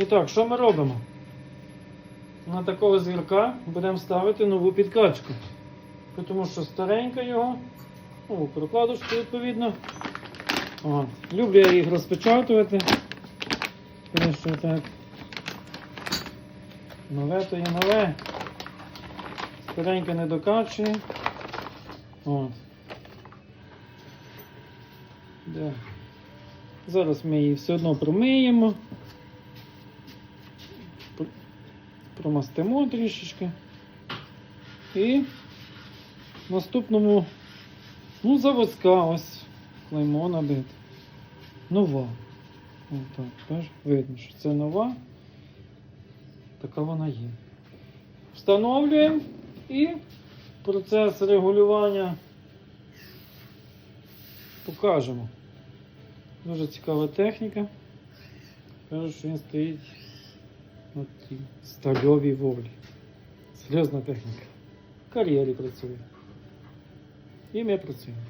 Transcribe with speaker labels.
Speaker 1: І так, що ми робимо? На такого звірка будемо ставити нову підкачку. Тому що старенька його, ну, прокладочку відповідно. О, люблю я їх розпечатувати. Тому так. Нове то є нове. Стареньке не докачує. От. Де? Зараз ми її все одно промиємо. Пр- Промастимо трішечки. І в наступному, ну, заводська ось клеймо набите. Нова. Ось так, видно, що це нова. Така вона є. Встановлюємо і процес регулювання покажемо. Дуже цікава техніка. Кажуть, що він стоїть на тій стальовій волі. Серйозна техніка. В кар'єрі працює. І ми працюємо.